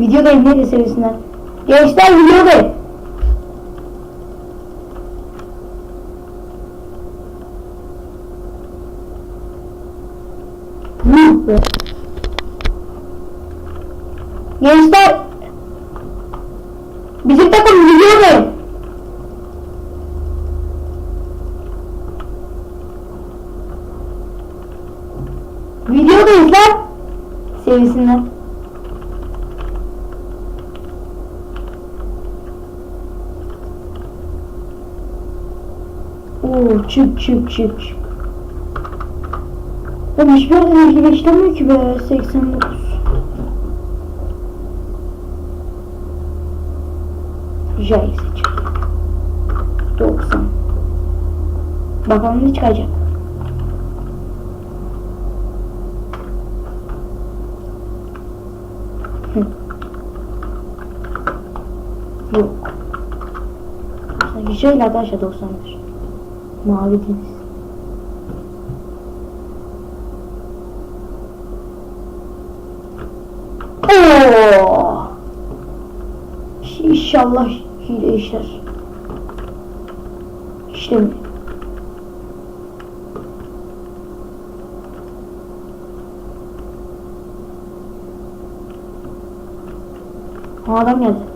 Videodayım neydi seviyesinden. Gençler videodayım. Gençler Bizim takım videodayım. Videodayız lan. Seviyesinden. Oo çık çık çık çık. Ben hiçbir yerden ilgili işlemiyor ki be 89. Jay seçelim. 90. Bakalım ne çıkacak. Hı. Yok. İle arkadaşlar 91. Mavi deniz. Oo! İnşallah hile işler. İşlemiyor. Ha, adam geldi.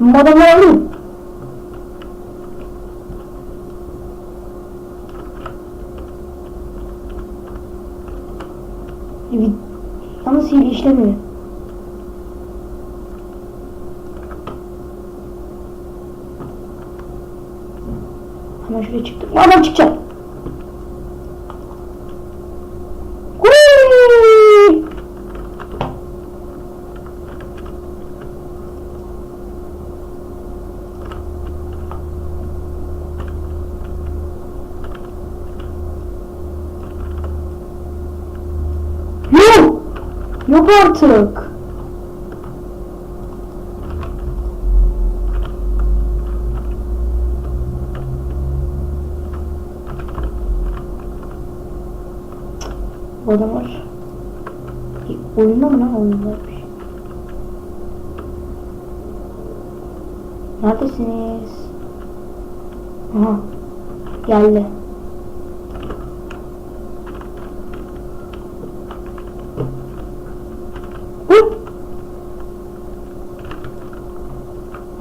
Adamları alayım. Evet. Yalnız hile işlemiyor. Hemen şuraya çıktım. Ya adam çıkacak. Hıııı! Yok. Yok artık. Bu adamlar E, oyunda mı lan oyundaymış. Neredesiniz? Aha geldi. Hı?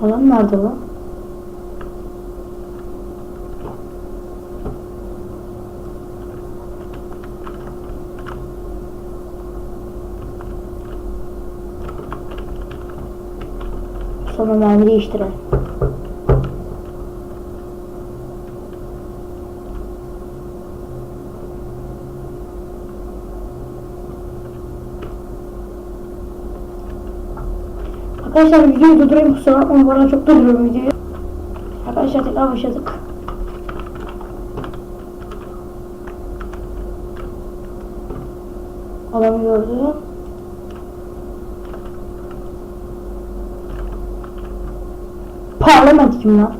Adam nerede lan? Sonra mermi değiştirelim. Arkadaşlar videoyu durdurayım kusura bakmayın bana çok durduruyorum videoyu. Arkadaşlar tekrar başladık. Adamı gördü. Parlament kim lan?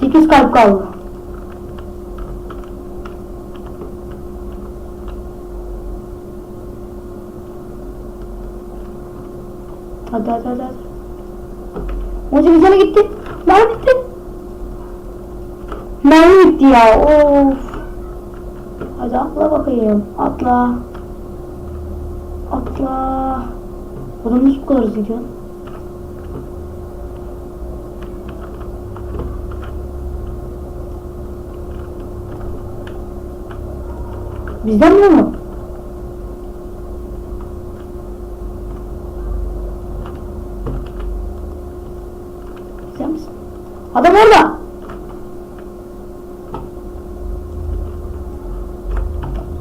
8 kalp kaldı. Hadi hadi hadi hadi. 18 tane gitti. Mermi gitti. Mermi gitti ya. Of. Hadi atla bakayım. Atla. Atla. Adam nasıl bu kadar hızlı gidiyor? Bizden mi mu? Bizden misin? Adam orada.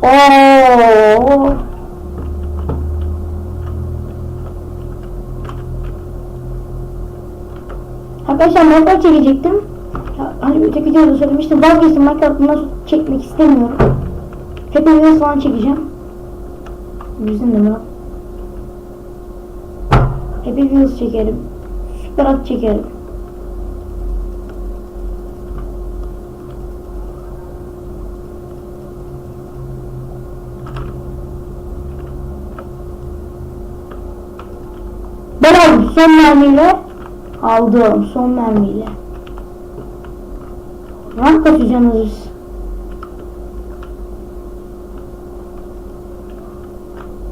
Oo. Arkadaşlar Minecraft çekecektim. Ya, hani öteki videoda söylemiştim. Vazgeçtim Minecraft bundan çekmek istemiyorum. Wheels falan çekeceğim. Yüzün de lan? Happy Wheels çekerim. Süper at çekerim. Son mermiyle. Aldım son mermiyle. Rank kaçacaksınız biz.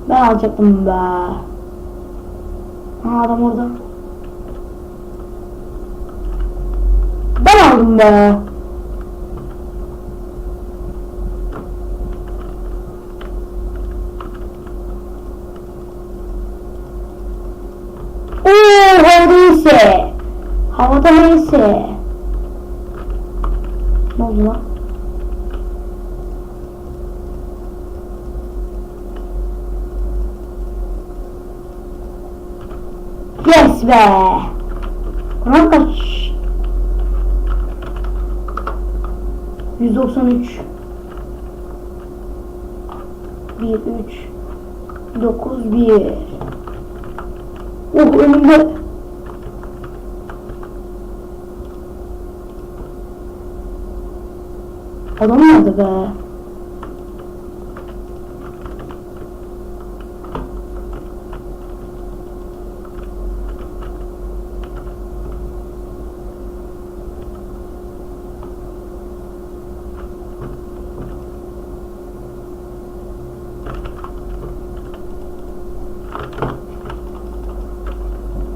Ben alacaktım be. Ha adam orada. Ben aldım be. Neyse. Ne oldu lan? Yes be. Kur'an kaç? 193 1 3 9 1 Oh önümde Nerede be?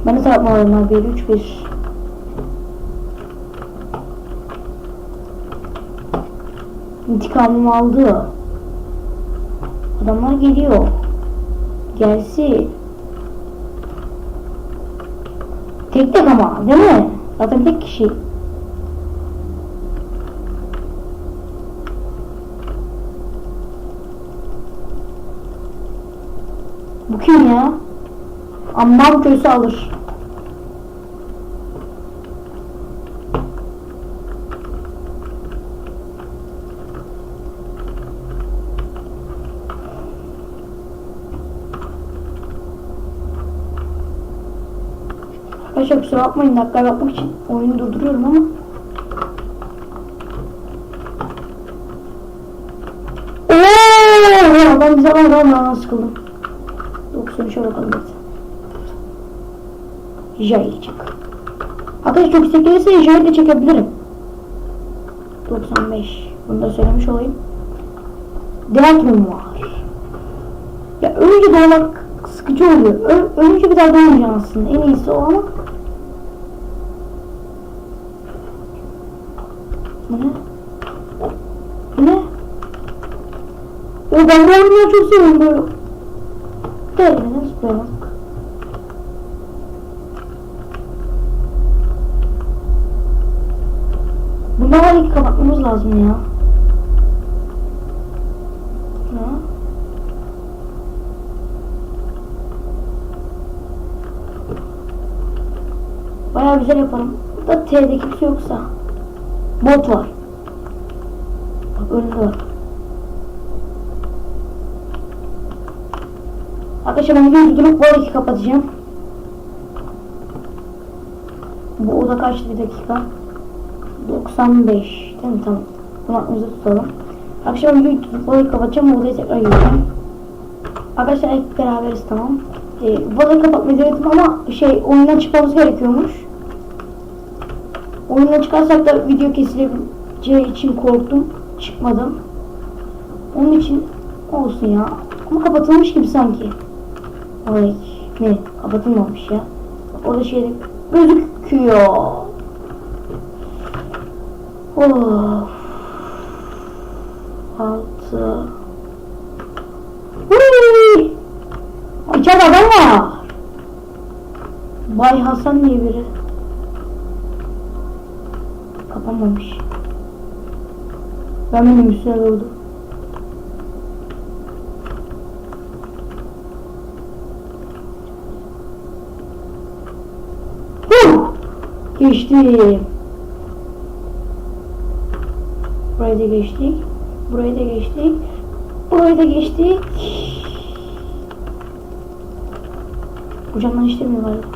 Ben de tarafma alayım abi. 1 3 1 İntikamımı aldı. Adamlar geliyor. Gelsin. Tek tek ama değil mi? Zaten tek kişi. Bu kim ya? Amman köse alır. Arkadaşlar kusura bakmayın dakika bakmak için oyunu durduruyorum ama. Ooo adam bize bak lan ben sıkıldım. 93'e bakalım hadi Jay çık. Arkadaşlar çok istek gelirse Jay de çekebilirim. 95 Bunu da söylemiş olayım. Deathroom var. Ya önce doğmak sıkıcı oluyor. Ö önce bir daha doğmayacaksın aslında. En iyisi o ama Bu ne? Bu ne? O ben bu oyunu çok seviyorum böyle. Zıplayamak. Bunları ilk kapatmamız lazım ya. Ya. Bayağı güzel yaparım. Burada T'de kimse yoksa. Bot var. Bak önünde var. Arkadaşlar ben videoyu durup bu arayı kapatacağım. Bu oda kaçtı bir dakika? 95 değil mi? Tamam. Bunu aklımızda tutalım. Ben videoyu tutup arayı kapatacağım. Bu odaya tekrar gireceğim. Arkadaşlar hep beraberiz tamam. Ee, bu odayı kapatmayı denedim ama şey oyundan çıkmamız gerekiyormuş. Oyundan çıkarsak da video kesilebileceği için korktum. Çıkmadım. Onun için olsun ya. Ama kapatılmış gibi sanki. Ay ne? Kapatılmamış ya. Orada şey gözüküyor. Of. Altı. Hıy! İçeride adam var. Bay Hasan diye biri. Kapanmamış. Ben doğdu. Huh! Geçtim. Burayı da geçtik. Burayı da geçtik. Burayı da geçtik. Bu camdan işlemiyor galiba.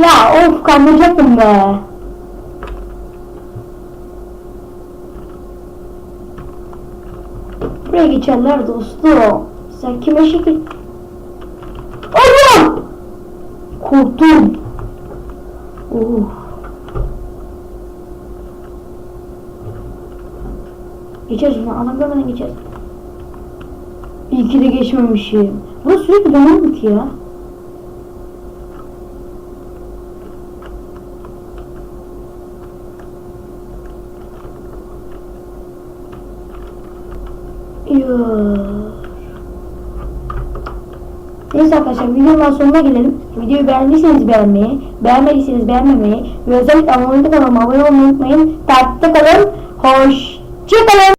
Ya of kandıracaktım be. Buraya geçerler dostum. Sen kime şekil... Allah! Korktum. Oh. Geçeriz bunu. Adam görmeden geçeriz. İyi ki de geçmemişim. Burası sürekli mu ki ya? Yoo. Neyse arkadaşlar videonun sonuna gelelim. Videoyu beğendiyseniz beğenmeyi, beğenmediyseniz beğenmemeyi ve özellikle abone kanalıma abone olmayı unutmayın. Takipte kalın. Hoşçakalın.